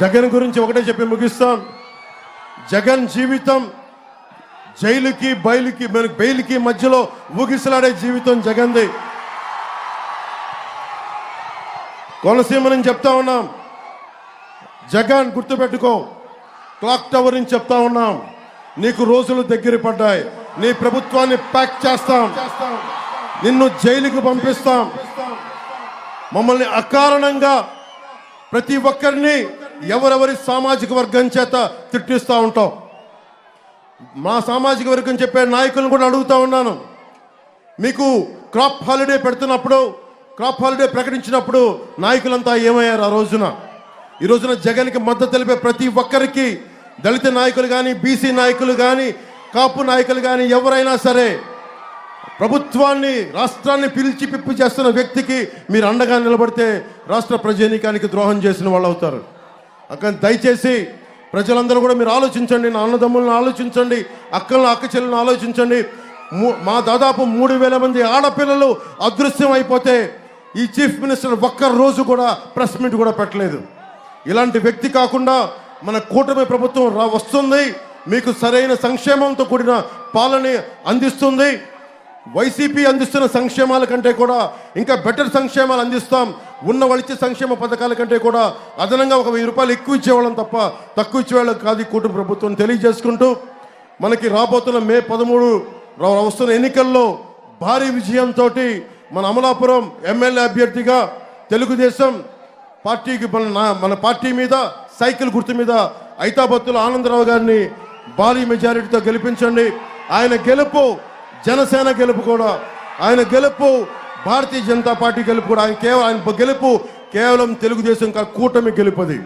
జగన్ గురించి ఒకటే చెప్పి ముగిస్తాం. జగన్ జీవితం జైలుకి బయలుకి మన బెయిల్కి మధ్యలో ఊగిసలాడే జీవితం జగన్ది. కోనసీమ నుంచి చెప్తా ఉన్నాం. జగన్ గుర్తుపెట్టుకో క్లాక్ టవర్ నుంచి చెప్తా ఉన్నాం. నీకు రోజులు దగ్గర పడ్డాయి. నీ ప్రభుత్వాన్ని ప్యాక్ చేస్తాం. నిన్ను జైలుకు పంపిస్తాం. మమ్మల్ని అకారణంగా ప్రతి ఒక్కరిని ఎవరెవరి సామాజిక వర్గం చేత తిట్టిస్తూ ఉంటాం. మా సామాజిక వర్గం చెప్పే నాయకులను కూడా అడుగుతూ ఉన్నాను. మీకు క్రాప్ హాలిడే పెడుతున్నప్పుడు క్రాప్ హాలిడే ప్రకటించినప్పుడు నాయకులంతా ఏమయ్యారు ఆ రోజున? ఈ రోజున జగన్కి మద్దతు తెలిపే ప్రతి ఒక్కరికి దళిత నాయకులు కానీ బీసీ నాయకులు కానీ కాపు నాయకులు కానీ ఎవరైనా సరే ప్రభుత్వాన్ని రాష్ట్రాన్ని పిలిచి పిప్పి చేస్తున్న వ్యక్తికి మీరు అండగా నిలబడితే రాష్ట్ర ప్రజానీకానికి ద్రోహం చేసిన వాళ్ళు అవుతారు. అక్కడ దయచేసి ప్రజలందరూ కూడా మీరు ఆలోచించండి నా అన్నదమ్ములను ఆలోచించండి అక్కలను అక్క చెల్లెలను ఆలోచించండి. మా దాదాపు మూడు వేల మంది ఆడపిల్లలు అదృశ్యం అయిపోతే ఈ చీఫ్ మినిస్టర్ ఒక్క రోజు కూడా ప్రెస్ మీట్ కూడా పెట్టలేదు. ఇలాంటి వ్యక్తి కాకుండా మన కూటమి ప్రభుత్వం రా వస్తుంది. మీకు సరైన సంక్షేమంతో కూడిన పాలన అందిస్తుంది. వైసీపీ అందిస్తున్న సంక్షేమాల కంటే కూడా ఇంకా బెటర్ సంక్షేమాలు అందిస్తాం. ఉన్న వాళ్ళిచ్చే సంక్షేమ పథకాల కంటే కూడా అదనంగా ఒక వెయ్యి రూపాయలు ఎక్కువ ఇచ్చేవాళ్ళం తప్ప తక్కువ ఇచ్చేవాళ్ళం కాదు ఈ కూటమి ప్రభుత్వం. తెలియజేసుకుంటూ మనకి రాబోతున్న మే పదమూడు వస్తున్న ఎన్నికల్లో భారీ విజయంతో మన అమలాపురం ఎమ్మెల్యే అభ్యర్థిగా తెలుగుదేశం పార్టీకి మన నా- మన పార్టీ మీద సైకిల్ గుర్తు మీద ఐతాబత్తుల ఆనందరావు గారిని భారీ మెజారిటీతో గెలిపించండి. ఆయన గెలుపు జనసేన గెలుపు కూడా. ఆయన గెలుపు భారతీయ జనతా పార్టీ గెలుపు కూడా ఆయన కేవలం ఆయన గెలుపు కేవలం తెలుగుదేశం కా- కూటమి గెలుపది.